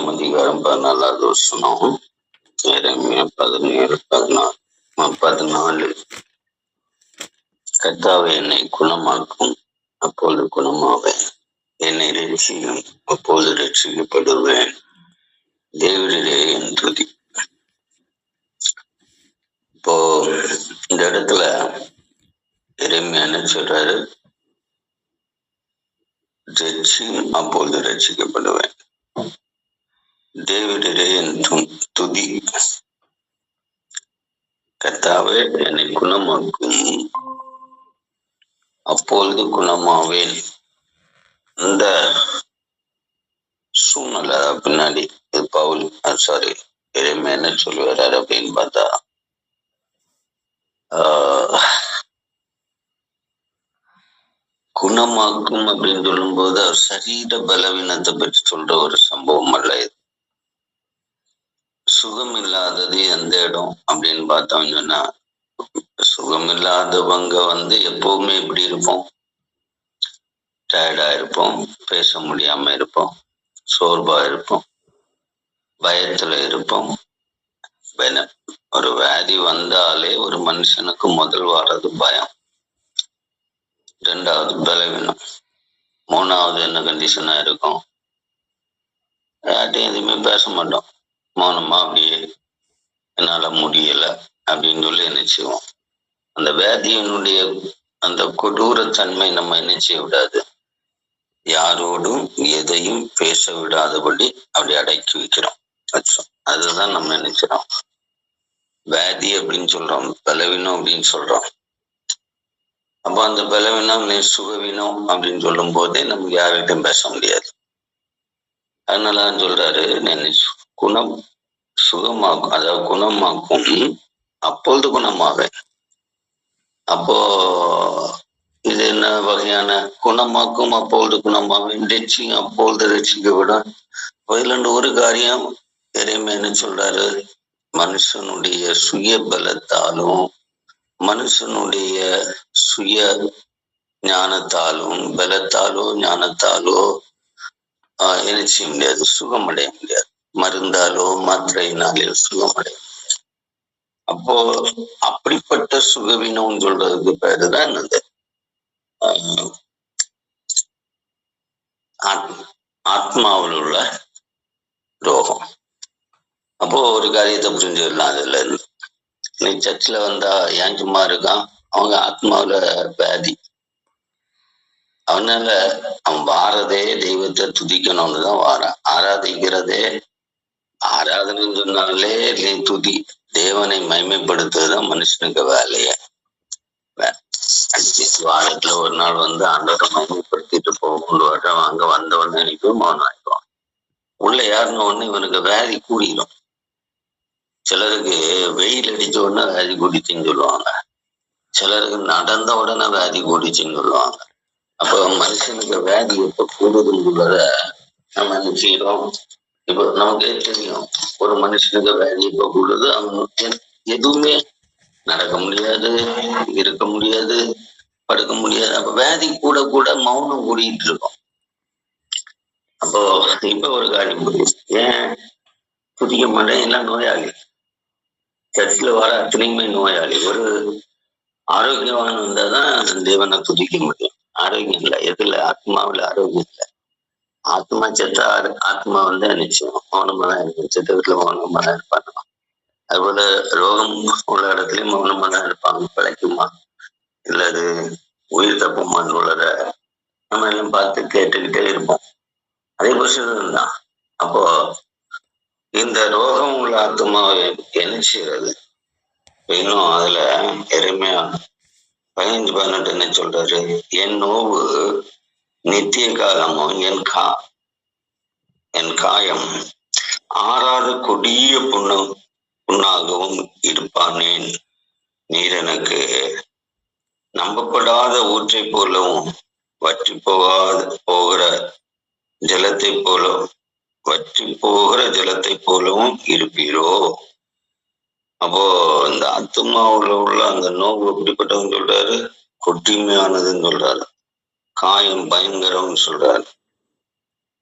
பதினேழாம் அதிகாரம் பதினாலாவது வருஷம் பதினேழு பதினாறு பதினாலு. கர்த்தாவே என்னை குணமாக்கும் அப்போது குணமாவேன். என்னை ரட்சியும் அப்போது ரட்சிக்கப்படுவேன். தேவரே என் துதி. இப்போ இந்த இடத்துல இறைமையான சொல்றாரு? ரட்சியும் அப்போது ரட்சிக்கப்படுவேன். தேவரே என் து- துதி. கர்த்தாவே என்னை குணமாக்கும். அப்பொழுது குணமாவேன். இந்த சூழ்நிலை பின்னாடி இது பவுல் சாரி இறைமை என்ன சொல்லுவார் அப்படின்னு பார்த்தா ஆஹ், குணமாக்கும் அப்படின்னு சொல்லும்போது அவர் சரீர பலவீனத்தை பற்றி சொல்ற ஒரு சம்பவம் அல்ல இது. சுகம் இல்லாதது எந்த இடம் அப்படின்னு பார்த்தோம் சொன்னா சுகம் இல்லாதவங்க வந்து எப்பவுமே இப்படி இருப்போம். டயர்டா இருப்போம் பேச முடியாம இருப்போம் சோர்வா இருப்போம் பயத்துல இருப்போம். ஒரு வியாதி வந்தாலே ஒரு மனுஷனுக்கு முதல் வர்றது பயம். ரெண்டாவது பலவீனம். மூணாவது என்ன கண்டிஷனா இருக்கும்? யார்ட்டையும் எதுவுமே பேச மாட்டோம். மௌனமா அப்படியே என்னால முடியல அப்படின்னு சொல்லி என்ன செய்வோம்? அந்த வியாதியினுடைய அந்த கொடூரத்தன்மை நம்ம என்ன செய்ய விடாது. யாரோடும் எதையும் பேச விடாதபடி அப்படி அடக்கி வைக்கிறோம். அதுதான் நம்ம நினைக்கிறோம். வியாதி அப்படின்னு சொல்றோம் பலவீனம் அப்படின்னு சொல்றோம். அப்ப அந்த பலவீனம் நீ சுகவீனம் அப்படின்னு சொல்லும் போதே நமக்கு யார்கிட்டையும் பேச முடியாது. அதனாலதான் சொல்றாரு நினைச்சு குணம் சுகமாக்கும் அதாவது குணமாக்கும் அப்பொழுது குணமாவேன் அப்போ இது என்ன வகையான குணமாக்கும்? அப்பொழுது குணமாவேன் ரட்சியும் அப்பொழுது ரட்சிக்கப்படும் விடும் பதிலண்டு ஒரு காரியம். இறைமை என்ன சொல்றாரு? மனுஷனுடைய சுய பலத்தாலும் மனுஷனுடைய சுய ஞானத்தாலும் பலத்தாலோ ஞானத்தாலோ ஆஹ் என்ன செய்ய முடியாது? சுகம் அடைய முடியாது. மருந்தாலோ மாத்திரையினாலே சுகம் அப்போ அப்படிப்பட்ட சுகவினம் சொல்றதுக்கு பேருதான் என்னது? ஆத்- ஆத்மாவில் உள்ள ரோகம் அப்போ ஒரு காரியத்தை புரிஞ்சுக்கலாம் அதுல இருந்து. நீ சர்ச்சில் வந்தா ஏன் சும்மா இருக்கான்? அவங்க ஆத்மாவுல வியாதி. அவனால அவன் வாரதே தெய்வத்தை துதிக்கணும்னு தான் வாரான். ஆராதிக்கிறதே ஆராதனைன்னு சொன்னாலே நீ துதி. தேவனை மைமைப்படுத்துறதுதான் மனுஷனுக்கு வேலையே. வாரத்துல ஒரு நாள் வந்து ஆண்டவரை மைமைப்படுத்திட்டு போகும் வட்டம் அங்க வந்தவொடனே நினைக்கும் மௌனம் ஆயிடுவான். உள்ள யாருன்னு ஒண்ணு இவனுக்கு வியாதி கூடிடும் சிலருக்கு வெயில் அடிச்ச உடனே வியாதி கூடிச்சுன்னு சொல்லுவாங்க. சிலருக்கு நடந்த உடனே வியாதி கூடிச்சுன்னு சொல்லுவாங்க. அப்ப மனுஷனுக்கு வியாதி எப்ப கூடுதுன்றத நம்ம என்ன செய்யறோம்? இப்போ நமக்கே தெரியும்? ஒரு மனுஷனுக்கு வியாதி எப்ப கூடுது அவன் எதுவுமே நடக்க முடியாது இருக்க முடியாது படுக்க முடியாது. அப்ப வேதி கூட கூட மௌனம் கூடிட்டு இருக்கும். அப்போ இப்ப ஒரு காரியம் புரியும் ஏன் புதிய மாட்டேன்? எல்லாம் நோயாளி? சர்ச்சில் வர அத்தனையுமே நோயாளி. ஒரு ஆரோக்கியவான் வந்தாதான் தேவனை துதிக்க முடியும். ஆரோக்கியம் இல்லை. எதுல? ஆத்மாவில் ஆரோக்கியம் இல்லை. ஆத்மா செத்தா ஆத்மா வந்து நிச்சயம். மௌனமா தான் இருக்கும். செத்த வீட்டுல மௌனமா தான் இருப்பாங்க. அதுபோல ரோகம் உள்ள இடத்துலயும் மௌனமா தான் இருப்பாங்க. பிழைக்குமா? இல்ல அது உயிர் தப்புமான்னு உள்ளத? நம்ம எல்லாம் பார்த்து கேட்டுக்கிட்டே இருப்போம். அதே புருஷன் தான். அப்போ இந்த ரோகம் உள்ள ஆத்மாவை என்ன செய்யறது? இன்னும் அதுல எருமையா பதினஞ்சு பதினெட்டு என்ன சொல்றாரு. என் நோவு நித்திய காலம் என் கா என் காயம். ஆறாத கொடிய புண்ணு புண்ணாகவும் இருப்பானேன். நீர் எனக்கு நம்பப்படாத ஊற்றை போலவும் வற்றி போகாத போகிற ஜலத்தை போல வற்றி போகிற ஜலத்தை போலவும் இருப்பீரோ? அப்போ இந்த அத்துமாவுல உள்ள அந்த நோவு எப்படிப்பட்டவங்க சொல்றாரு? கொட்டிமையானதுன்னு சொல்றாரு. காயம் பயங்கரம்னு சொல்றாரு.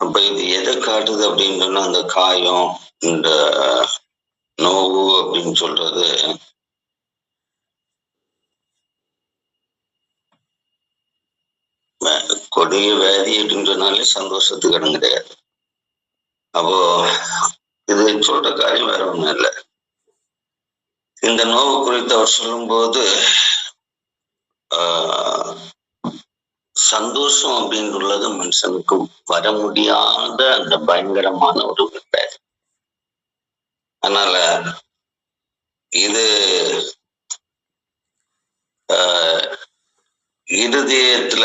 அப்ப இது எதை காட்டுது அப்படின்னு சொன்னா அந்த காயம் இந்த நோவு அப்படின்னு சொல்றது. கொடிய வியாதி அப்படின்னு சொன்னாலே சந்தோஷத்துக்கு இடம் கிடையாது. அப்போ இது சொல்ற காரியம் வேற ஒண்ணும் இல்லை. இந்த நோவு குறித்து அவர் சொல்லும்போது ஆஹ், சந்தோஷம் அப்படின்றது மனுஷனுக்கு வர முடியாத அந்த பயங்கரமான ஒரு பேர் அதனால இது ஆஹ், இருதயத்துல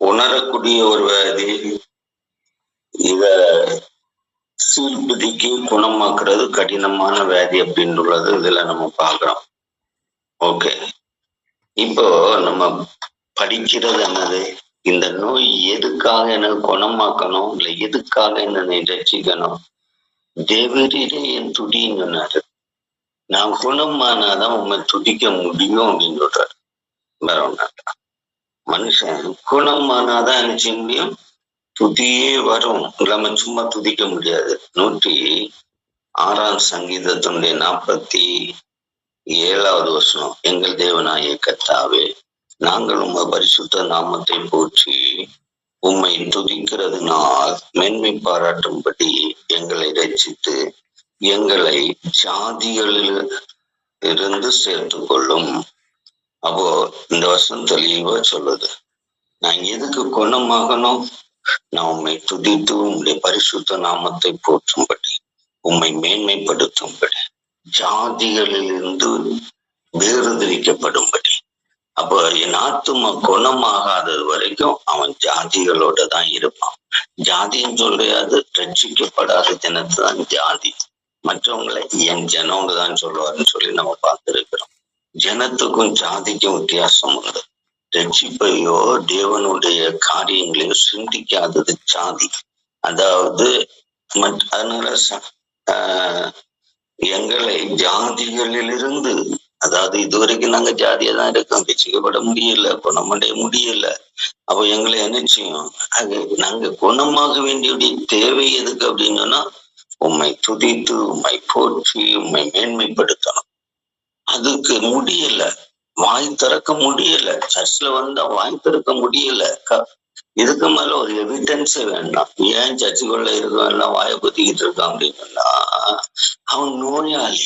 உணரக்கூடிய ஒரு வியாதி இத சீர்பிதிக்கு குணமாக்குறது கடினமான வியாதி அப்படின்றது இதுல நம்ம பாக்குறோம் ஓகே. இப்போ நம்ம படிக்கிறது என்னது? இந்த நோய் எதுக்காக என்ன குணமாக்கணும்? இல்ல எதுக்காக என்னை ரசிக்கணும் தேவரீரே என் துடின்னு சொன்னாரு. நான் குணமானாதான் உண்மை துதிக்க முடியும் அப்படின்னு சொல்றாரு. வேற மனுஷன் குணமானாதான் என்ன செய்ய முடியும்? துதியே வரும். இல்லாம சும்மா துதிக்க முடியாது. நூற்றி ஆறாம் சங்கீதத்தினுடைய நாற்பத்தி ஏழாவது வருஷம் எங்கள் தேவனாய கத்தாவே நாங்கள் உம பரிசுத்த நாமத்தை போற்றி உம்மை துதிக்கிறதுனால் மேன்மை பாராட்டும்படி எங்களை ரசித்து எங்களை ஜாதிகளில் இருந்து சேர்த்து கொள்ளும். அப்போ இந்த வசனம் தெளிவா சொல்லுது. நான் எதுக்கு குணமாகணும்? நான் உண்மை துதித்து உம்முடைய பரிசுத்த நாமத்தை போற்றும்படி உம்மை மேன்மைப்படுத்தும்படி ஜாதிகளிலிருந்து வேறுதிரிக்கப்படும்படி அப்போ என் ஆத்தும குணமாகாதது வரைக்கும் அவன் ஜாதிகளோட தான் இருப்பான். ஜாதின்னு சொல்றது ரட்சிக்கப்படாத ஜனத்து தான் ஜாதி. மற்றவங்களை என் ஜனவங்க தான் சொல்லுவாருன்னு சொல்லி நம்ம பார்த்திருக்கிறோம். ஜனத்துக்கும் ஜாதிக்கும் வித்தியாசம் உண்டு. ரட்சிப்பையோ தேவனுடைய காரியங்களையோ சிந்திக்காதது ஜாதி. அதாவது மற்ற அதனால ஆஹ் எங்களை ஜாதிகளிலிருந்து அதாவது இதுவரைக்கும் நாங்க ஜாதியா தான் இருக்கோம். ரட்சிக்கப்பட முடியல குணமடைய முடியல. அப்போ எங்களை என்ன செய்யும்? அது நாங்க குணமாக வேண்டிய தேவை எதுக்கு அப்படின்னு சொன்னா உண்மை துதித்து உண்மை போற்றி உண்மை மேன்மைப்படுத்தணும். அதுக்கு முடியல. வாய் திறக்க முடியல. சர்ச்ல வந்தா வாய் திறக்க முடியல. இதுக்கு மேல ஒரு எவிடன்ஸ் வேண்டாம். ஏன் சர்ச்சுக்குள்ள இருக்கும்? எல்லாம் வாயை பத்திக்கிட்டு இருக்கான் அப்படின்னு சொன்னா அவன் நோயாளி.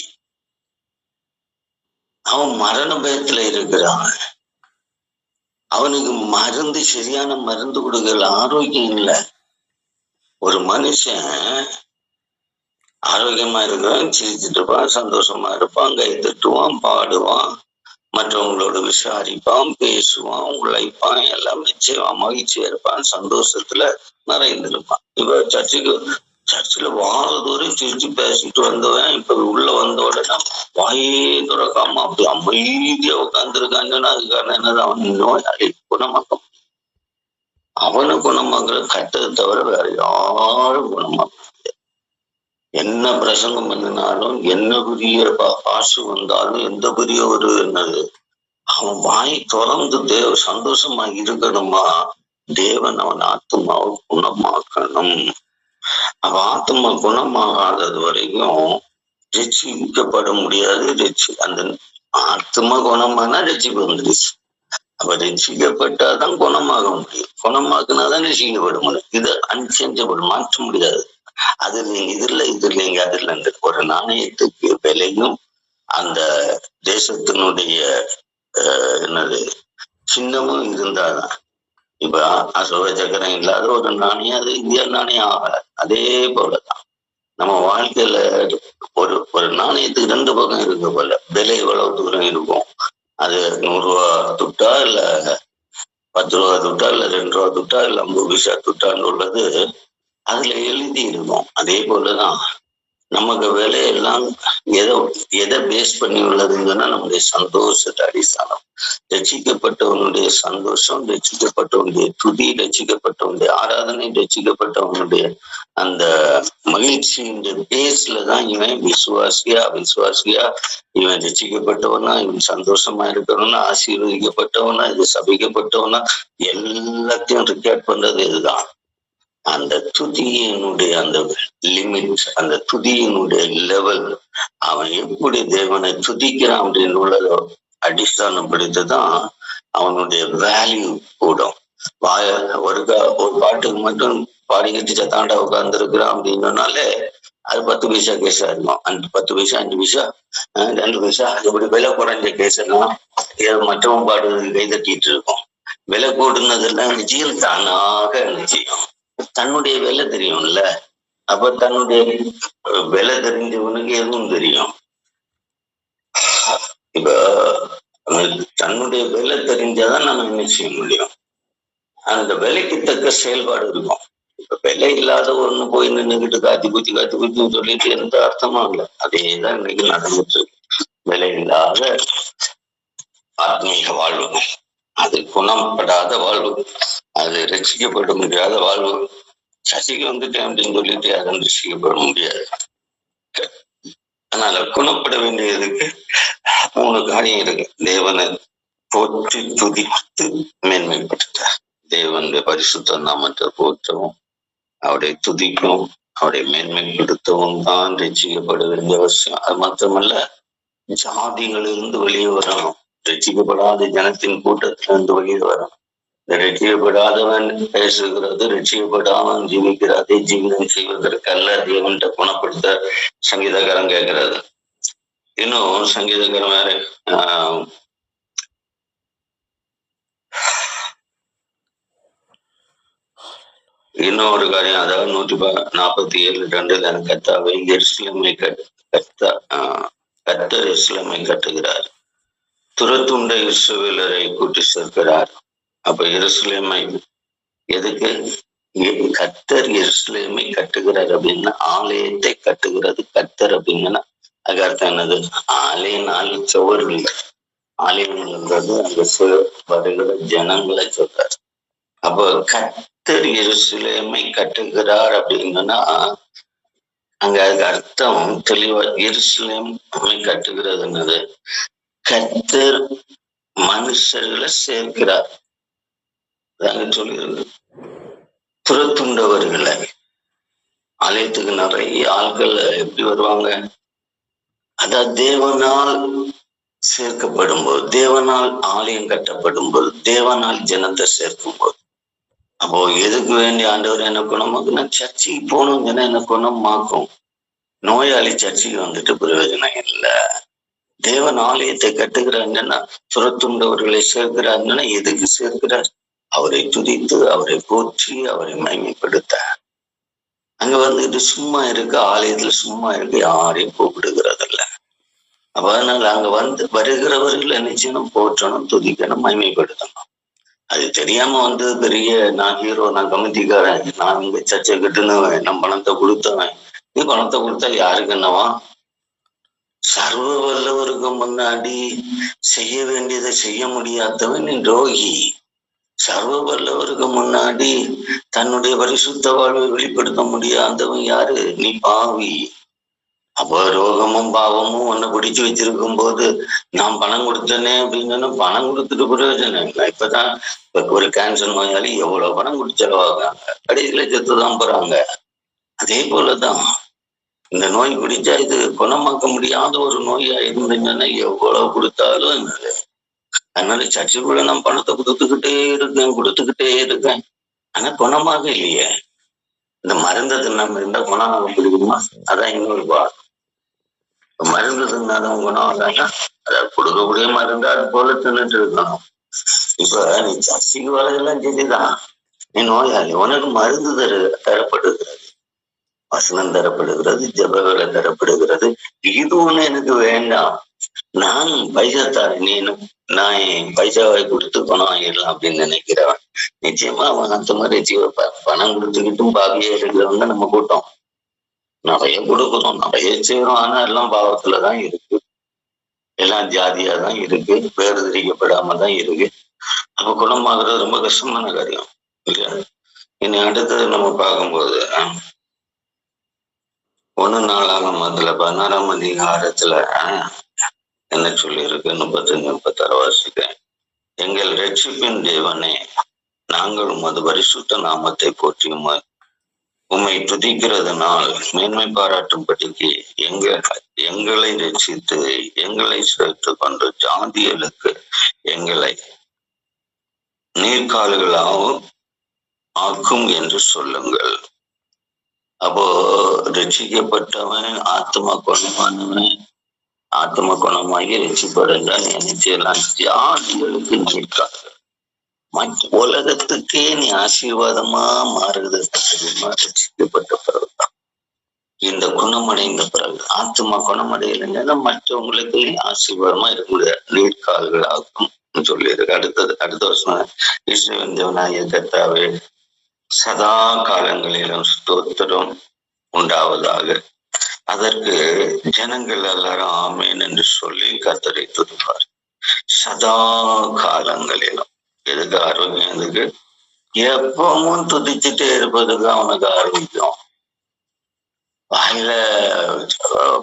அவன் மரண பயத்துல இருக்கிறான். அவனுக்கு மருந்து சரியான மருந்து கொடுக்கல ஆரோக்கியம் இல்லை. ஒரு மனுஷன் ஆரோக்கியமா இருக்கிறான் சிரிச்சிட்டு இருப்பான் சந்தோஷமா இருப்பான் கை தட்டுவான் பாடுவான் மற்றவங்களோட விசாரிப்பான் பேசுவான் உழைப்பான் எல்லாம் நிச்சயமா மகிழ்ச்சியா இருப்பான் சந்தோஷத்துல நிறைந்திருப்பான். இப்ப சர்ச்சுக்கு சர்ச்சில் வாரதோறும் சிரிச்சு பேசிட்டு வந்தவன் இப்ப உள்ள வந்த உடனே வாயே துறக்காம அப்படி அமைதியா உட்காந்துருக்காங்கன்னா அதுக்கான என்னது அவன் நோயாளி குணமாக்கம் முடியும். அவனை குணமாக்குற கட்டதை தவிர வேற யாரும் குணமாக்க என்ன பிரசங்கம் பண்ணினாலும் என்ன பெரிய காசு பாசு வந்தாலும் எந்த பெரிய ஒரு என்னது அவன் வாய் திறந்து தேவ சந்தோஷமா இருக்கணுமா? தேவன் அவன் ஆத்மாவை குணமாக்கணும். அப்ப ஆத்மா குணமாகாதது வரைக்கும் ரட்சிக்கப்பட முடியாது. ரட்சி அந்த ஆத்மா குணமானா ரட்சிப்பு வந்துருச்சு. அப்ப ரட்சிக்கப்பட்டாதான் குணமாக முடியும். குணமாக்குனாதான் ரசிக்கப்பட முடியும். இது அன்சேஞ்சபிள் மாற்ற முடியாது. அது இதுல இது இல்லை இது இல்லைங்க அது இல்லைங்க ஒரு நாணயத்துக்கு விலையும் அந்த தேசத்தினுடைய அஹ், என்னது சின்னமும் இருந்தாதான். இப்ப அசோக சக்கரம் இல்லாத ஒரு நாணயம் அது இந்தியா நாணயம் ஆகல. அதே போலதான். நம்ம வாழ்க்கையில ஒரு ஒரு நாணயத்துக்கு ரெண்டு பக்கம் இருக்க போல. விலை எவ்வளவு தூரம் இருக்கும்? அது நூறு ரூபா துட்டா இல்ல பத்து ரூபா துட்டா இல்ல ரெண்டு ரூபா துட்டா இல்ல ஐம்பது பைசா துட்டான்னு உள்ளது அதுல எழுதி இருக்கும். அதே போலதான் நமக்கு விலையெல்லாம் எதை எதை பேஸ் பண்ணி உள்ளதுங்கன்னா நம்முடைய சந்தோஷத்தை அடிஸ்தானம் ரட்சிக்கப்பட்டவனுடைய சந்தோஷம் ரசிக்கப்பட்டவனுடைய துதி ரசிக்கப்பட்டவனுடைய ஆராதனை ரட்சிக்கப்பட்டவனுடைய அந்த மகிழ்ச்சியின் பேஸ்ல தான் இவன் விசுவாசியா விசுவாசியா இவன் ரட்சிக்கப்பட்டவனா இவன் சந்தோஷமா இருக்கிறவனா ஆசீர்வதிக்கப்பட்டவனா இது சபிக்கப்பட்டவனா எல்லாத்தையும் ரெக்கார்ட் பண்றது இதுதான். அந்த துதியினுடைய அந்த லிமிட் அந்த துதியினுடைய லெவல் அவன் எப்படி தேவனை துதிக்கிறான் அப்படின்னு உள்ளதோ அடிஸ்தானப்படுத்திதான் அவனுடைய வேல்யூ கூடும். வாய ஒரு ஒரு பாட்டுக்கு மட்டும் பாடிக்கிட்டு சத்தாண்டா உட்கார்ந்து இருக்கிறான் அப்படின்னாலே அது பத்து பைசா கேஸா இருக்கும். அஞ்சு பத்து பைசா அஞ்சு பைசா ரெண்டு பைசா இப்படி விலை குறைஞ்ச கேஸ் எல்லாம் ஏதோ மற்றவன் பாடுறது கை தட்டிட்டு இருக்கும். விலை கூடுனதெல்லாம் நிச்சயம் தானாக நிச்சயம். தன்னுடைய விலை தெரியும்ல. அப்ப தன்னுடைய விலை தெரிஞ்சவனுக்கு எதுவும் தெரியும்? இப்ப தன்னுடைய விலை தெரிஞ்சாதான் நம்ம என்ன செய்ய முடியும்? அந்த விலைக்கு தக்க செயல்பாடு இருக்கும். இப்ப விலை இல்லாத ஒண்ணு போய் நின்றுகிட்டு காத்தி குத்தி காத்தி குத்தின்னு சொல்லிட்டு எந்த அர்த்தமும் இல்லை. அதேதான் இன்னைக்கு நடந்துட்டு இருக்கு. விலை இல்லாத ஆத்மீக வாழ்வு. அது குணப்படாத வாழ்வு. அது ரசிக்கப்பட முடியாத வாழ்வு. சசிக்கு வந்துட்டேன் அப்படின்னு சொல்லிட்டு யாரும் ரசிக்கப்பட முடியாது. அதனால குணப்பட வேண்டியதுக்கு மூணு காரியம் இருக்கு. தேவனை போற்றி துதித்து மேன்மைப்படுத்தார் தேவனுடைய பரிசுத்த நாமத்தை போற்றவும் அவருடைய துதிக்கவும் அவருடைய மேன்மைப்படுத்தவும் தான் ரசிக்கப்பட வேண்டிய அவசியம். அது மாத்திரமல்ல ஜாதிகளிலிருந்து வெளியே வரணும். ரட்சிக்கப்படாத ஜனத்தின் கூட்டத்திலிருந்து வெளியே வரும். இந்த ரட்சிக்கப்படாதவன் பேசுகிறது ரட்சிக்கப்படாமல் ஜீவிக்கிற அதே ஜீவிதம் செய்வதற்கல்ல தேவன்கிட்ட குணப்படுத்த சங்கீதகரம் கேட்கிறது இன்னும் சங்கீதகரம் வேற ஆஹ் ஒரு காரியம் அதாவது நூற்றி நாற்பத்தி ஏழு ரெண்டுல கத்தாவை எருசலேமை கட் கத்தா ஆஹ் கத்தர் எருசலேமை கட்டுகிறார். துரத்துண்ட இசுவேலரை கூட்டி சேர்க்கிறார். அப்ப எருசலேமை எதுக்கு? கத்தர் எருசலேமை கட்டுகிறார் அப்படின்னா ஆலயத்தை கட்டுகிறது கத்தர் அப்படிங்கன்னா அதுக்கு அர்த்தம் என்னது ஆலயனால் சுவர் இல்லை ஆலயங்கள்ன்றது அந்த சுவர் வருகிற ஜனங்களை சொல்றாரு. அப்போ கத்தர் எருசலேமை கட்டுகிறார் அப்படின்னா அங்க அதுக்கு அர்த்தம் தெளிவா இருசுலேம் கட்டுகிறது என்னது? கத்தர் மனுஷர்களை சேர்க்கிறார். சொல்லுகிறது புறத்துண்டவர்களை ஆலயத்துக்கு நிறைய ஆட்கள் எப்படி வருவாங்க? அதான் தேவனால் சேர்க்கப்படும் போது தேவனால் ஆலயம் கட்டப்படும் போது தேவனால் ஜனத்தை சேர்க்கும் போது அப்போ எதுக்கு வேண்டிய ஆண்டவர் என்ன குணமாக்குனா சர்ச்சைக்கு போகணும் ஜனம் என்ன குணமாக்கும் நோயாளி சர்ச்சைக்கு வந்துட்டு பிரயோஜனம் இல்லை. தேவன் ஆலயத்தை கட்டுகிறாங்கன்னா சேர்க்கிற சேர்க்கிறாங்கன்னா எதுக்கு சேர்க்கிறார்? அவரை துதித்து அவரை போற்றி அவரை மைமைப்படுத்த அங்க வந்துட்டு சும்மா இருக்க ஆலயத்துல சும்மா இருக்கு யாரையும் கூப்பிடுகிறது இல்ல அப்ப அதனால அங்க வந்து வருகிறவர்களை நிச்சயம் போற்றணும் துதிக்கணும் மைமைப்படுத்தணும் அது தெரியாம வந்து பெரிய நான் ஹீரோ நான் கமிட்டிக்காரன் நான் இங்க சர்ச்சை கட்டுனவன் நான் பணத்தை கொடுத்தவன். நீ பணத்தை கொடுத்தா யாருக்கு என்னவா? சர்வ வல்லவருக்கு முன்னாடி செய்ய வேண்டியதை செய்ய முடியாதவன் நீ துரோகி. சர்வ வல்லவருக்கு முன்னாடி தன்னுடைய பரிசுத்த வாழ்வை வெளிப்படுத்த முடியாதவன் யாரு? நீ பாவி. அப்போ ரோகமும் பாவமும் உன்னை பிடிச்சு வச்சிருக்கும் போது நான் பணம் கொடுத்தனே அப்படின்னு சொன்னா பணம் கொடுத்துட்டு பிரயோஜனம் இல்லை. இப்பதான் இப்ப ஒரு கேன்சர் நோயாளி எவ்வளவு பணம் கொடுத்து செலவாகாங்க கடைசியில செத்து தான் போறாங்க. அதே போலதான் இந்த நோய் பிடிச்சா இது குணமாக்க முடியாத ஒரு நோயா இருந்தீங்கன்னா எவ்வளவு கொடுத்தாலும் என்னது அதனால சர்ச்சுக்குள்ள நான் பணத்தை கொடுத்துக்கிட்டே இருக்கேன் கொடுத்துக்கிட்டே இருக்கேன். ஆனா குணமாக இல்லையே. இந்த மருந்து தின்னாம இருந்தா குணம் ஆக முடியுமா அதான் இன்னொரு பா மருந்து தின்னாதான் குணம் ஆகாட்டா அதை கொடுக்கக்கூடிய மருந்து அது போல தின்னுட்டு இருக்கணும். இப்ப நீ சர்ச்சைக்கு வரதெல்லாம் சரிதான். நீ நோயாளி. உனக்கு மருந்து தரு தரப்படுகிறது வசனம் தரப்படுகிறது ஜபவேலை தரப்படுகிறது. இது ஒண்ணு எனக்கு வேண்டாம். நான் பைசா தரேன் நீனும் நான் என் பைசாவை கொடுத்து பணம் ஆகிடலாம் அப்படின்னு நினைக்கிறவன். நிச்சயமா அவன் அந்த மாதிரி ஜீவ பணம் கொடுத்துக்கிட்டும் பாவியா இருக்கிறவங்க நம்ம கூட்டம். நிறைய கொடுக்குறோம் நிறைய செய்யறோம். ஆனா எல்லாம் பாவத்துலதான் இருக்கு. எல்லாம் ஜாதியா தான் இருக்கு. வேறுதிரிக்கப்படாம தான் இருக்கு. அப்ப குணமாகிறது ரொம்ப கஷ்டமான காரியம். இல்லையா இனி அடுத்தது நம்ம பார்க்கும்போது அஹ், நாளாகும் அதுல பதினாறாம் அதிகாரத்துல என்ன சொல்லியிருக்கு? முப்பத்தஞ்சு முப்பத்தாறு வாசிக்கிறேன். எங்கள் ரட்சிப்பின் தேவனே நாங்கள் உமது பரிசுத்த நாமத்தை போற்றி உம்மை துதிக்கிறதுனால் மேன்மை பாராட்டும்படிக்கு எங்க எங்களை ரட்சித்து எங்களை சேர்த்து கொண்டு ஜாதிகளுக்கு எங்களை நீர்கால்களாகவும் ஆக்கும் என்று சொல்லுங்கள். அப்போ ரட்சிக்கப்பட்டவன் ஆத்மா குணமானவன் ஆத்ம குணமாகி ரட்சிப்படைந்தான் நினைச்செல்லாம் தியானிகளுக்கு நீர்க்கால்கள் மற்ற உலகத்துக்கே நீ ஆசீர்வாதமா மாறுகிறது தெரியுமா பிறகுதான். இந்த குணமடைந்த பிறகு ஆத்மா குணமடையலைன்னா மற்றவங்களுக்கு ஆசீர்வாதமா இருக்கக்கூடிய நீர்க்கால்கள் ஆகும் சொல்லியிருக்கு. அடுத்தது அடுத்த வருஷம் இஸ்ரேல் தேவனாய கர்த்தாவே சதா காலங்களிலும் ஸ்தோத்திரம் உண்டாவதாக. அதற்கு ஜனங்கள் எல்லாரும் ஆமேன் என்று சொல்லி கத்தரை துதிப்பார். சதா காலங்களிலும். எதுக்கு ஆரோக்கியம் எதுக்கு? எப்பவும் துதிச்சுட்டே இருப்பதுக்கு அவனுக்கு ஆரோக்கியம். வாயில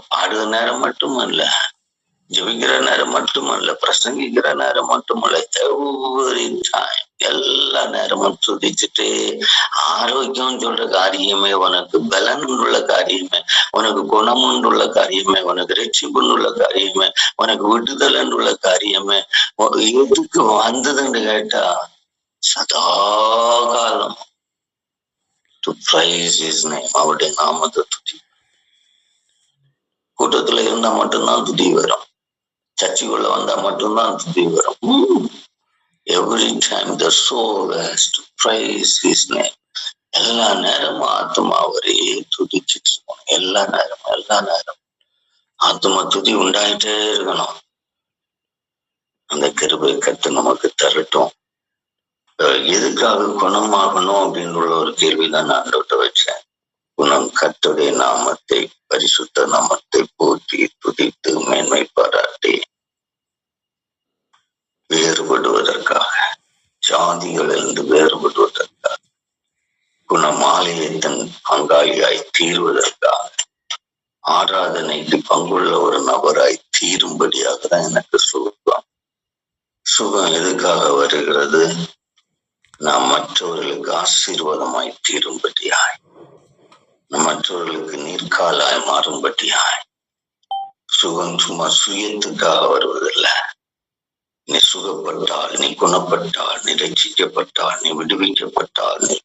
பாடுற நேரம் மட்டுமல்ல ஜெபிக்கிற நேரம் மட்டுமல்ல பிரசங்கிக்கிற நேரம் மட்டுமல்ல எவ்வரி டைம் எல்லா நேரமும் துதிச்சுட்டு ஆரோக்கியம் சொல்ற காரியமே உனக்கு பலன் உள்ள காரியமே உனக்கு குணம் உள்ள காரியமே உனக்கு ரட்சிப்பு உள்ள காரியமே உனக்கு விடுதல் உள்ள காரியமே எதுக்கு வந்ததுன்னு கேட்டா சதா காலம். அவருடைய நாமத்தை துதி. கூட்டத்துல இருந்தா மட்டும்தான் துதி வரும். சர்ச்சுக்குள்ள வந்தா மட்டும்தான் துதி வரும். Every time the soul has to praise his name எல்லா நேரமும் ஆத்மா அவரே துதிச்சுட்டு இருக்கணும் எல்லா நேரமும் எல்லா நேரமும். ஆத்மா துதி உண்டாயிட்டே இருக்கணும். அந்த கிருபை கத்து நமக்கு தரட்டும். எதுக்காக குணமாகணும் அப்படின்னு உள்ள ஒரு கேள்விதான் நான் ஆண்டவர்ட்ட வச்சேன். குணம் கத்துடைய நாமத்தை பரிசுத்த நாமத்தை போற்றி துதித்து மேன்மை பாராட்டி வேறுபடுவதற்காக ஜாதிகளிலிருந்து வேறுபடுவதற்காக குணமாலயத்தின் பங்காளியாய் தீர்வதற்காக ஆராதனைக்கு பங்குள்ள ஒரு நபராய் தீரும்படியாக தான் எனக்கு சுகம். சுகம் எதுக்காக வருகிறது? நாம் மற்றவர்களுக்கு ஆசீர்வாதமாய் தீரும்படியாய் மற்றவர்களுக்கு நீர்க்காலாய் மாறும்படியாய். சுகம் சும்மா சுயத்துக்காக வருவதில்லை. சுகப்பட்டால் நீ குணப்பட்டால் நீ ரட்சிக்கப்பட்டால் நீ விடுவிக்கப்பட்டால் நீ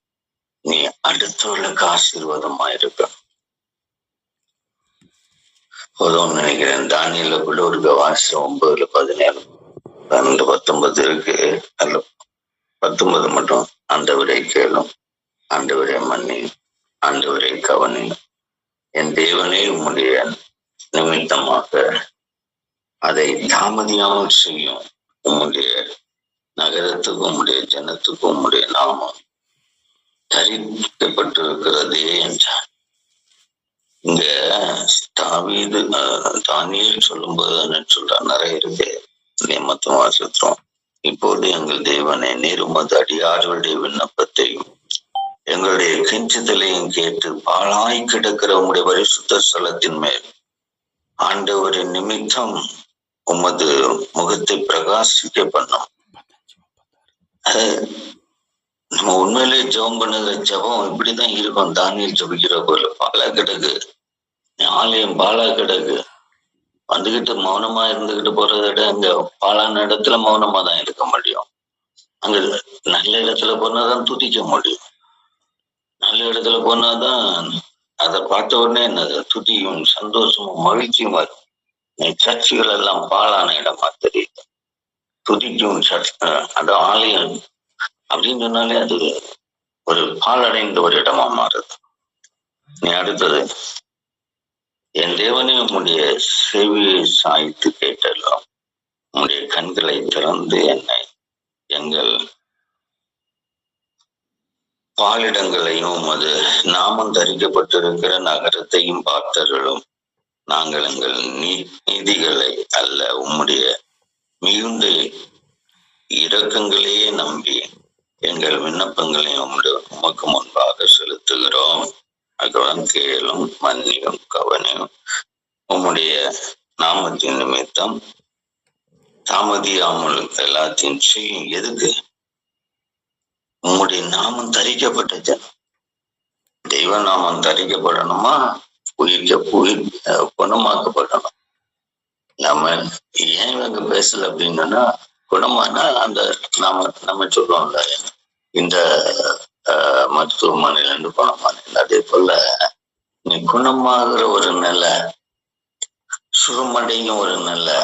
நீ அடுத்தவர்களுக்கு ஆசீர்வாதமா இருக்க. போதும் நினைக்கிறேன். தானியில கூட ஒரு வாசம் ஒன்பதுல பதினேழு பன்னெண்டு பத்தொன்பது இருக்கு. அல்ல பத்தொன்பது மட்டும் ஆண்டவரை கேளும். ஆண்டவரை மன்னி ஆண்டவரை கவனி. என் தேவனே உம்முடைய நிமித்தமாக அதை தாமதியாமல் செய்யும். உம்முடைய நகரத்துக்கும் உம்முடைய ஜனத்துக்கும் உம்முடைய நாமம் தரிக்கப்பட்டிருக்கிறதே என்றார் இங்க தாவீது தானியல் சொல்லும்போது என்ன சொல்ற நிறைய இருக்கு. நியமத்தம் வாசிக்கிறோம் இப்போது எங்கள் தேவனை நீர் அடியார்களுடைய விண்ணப்பத்தையும் எங்களுடைய கெஞ்சுதலையும் கேட்டு பாழாய் கிடக்கிற உங்களுடைய பரிசுத்த ஸ்தலத்தின் மேல் ஆண்டவரின் நிமித்தம் உமது முகத்தை பிரகாசிக்க பண்ணும் அது நம்ம உண்மையிலே ஜெபம் பண்ணுகிற ஜெபம் இப்படிதான் இருக்கும். தானியல் ஜபிக்கிற போல பாலா கிடக்கு ஆலயம் பாலா கிடக்கு வந்துகிட்டு மௌனமா இருந்துகிட்டு போறத விட அங்க பாலான இடத்துல மௌனமா தான் இருக்க முடியும். அங்க நல்ல இடத்துல போனாதான் துதிக்க முடியும். நல்ல இடத்துல போனாதான் அதை பார்த்த உடனே என்னது? துதியும் சந்தோஷமும் மகிழ்ச்சியும் வரும். சர்ச்சுகள் எல்லாம் பாழான இடமா தெரியுது. துதிக்கும் சர்ச் அது ஆலயம். அப்படின்னு சொன்னாலே அது ஒரு பாழடைந்த ஒரு இடமா மாறுது. நீ அடுத்தது என் தேவனே உம்முடைய செவியை சாய்த்து கேட்டெல்லாம் உம்முடைய கண்களை திறந்து என்னை எங்கள் பாலிடங்களையும் அது நாமம் தரிக்கப்பட்டிருக்கிற நகரத்தையும் பார்த்தர்களும் நாங்கள் எங்கள் நீ- நீதிகளை அல்ல உம்முடைய மிகுந்த இரக்கங்களையே நம்பி எங்கள் விண்ணப்பங்களையும் உம்முடைய உமக்கு முன்பாக செலுத்துகிறோம். அதுதான் கேளும் மன்னியும் கவனியும். உம்முடைய நாமத்தின் நிமித்தம் தாமதியாமல் எல்லாத்தையும் செய்யும். எதுக்கு? உம்முடைய நாமம் தரிக்கப்பட்ட தெய்வ நாமம் தரிக்கப்படணுமா? உயிர்க்க உயிர் குணமாக்கப்படணும் நம்ம ஏன் இவங்க பேசல அப்படின்னா குணமானா அந்த நாம நம்ம சொல்றோம்ல இந்த மருத்துவமனையில இருந்து குணமான அதே போல நீ குணமாகிற ஒரு நிலை சுகமடையும் ஒரு நிலை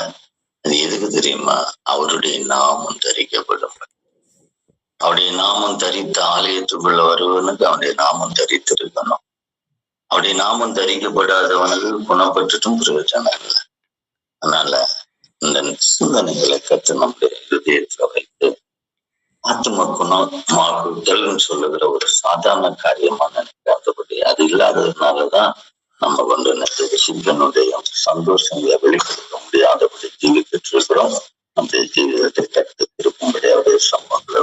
அது எதுக்கு தெரியுமா? அவருடைய நாமம் தரிக்கப்படும். அவருடைய நாமம் தரித்த ஆலயத்துக்குள்ள வருவனுக்கு அவனுடைய நாமம் தரித்திருக்கணும். அவருடைய நாமம் தரிக்கப்படாதவனுக்கு குணப்பட்டுட்டும் பிரயோஜனம் இல்லை. அதனால இந்த சிந்தனைகளை கற்று நம்முடைய இருதயத்துல வைத்து ஆத்ம குணமாக்குதல்னு சொல்லுகிற ஒரு சாதாரண காரியமா நினைக்காதபடி அது இல்லாததுனாலதான் நம்ம கொண்டு நிறைய சிந்தனுடைய சந்தோஷங்களை வெளிப்படுத்த முடியாதபடி ஜீவிக்கிட்டு இருக்கிறோம் நம்முடைய ஜீவிதத்தை கற்று திருப்பும்படி அவருடைய சம்பவங்களை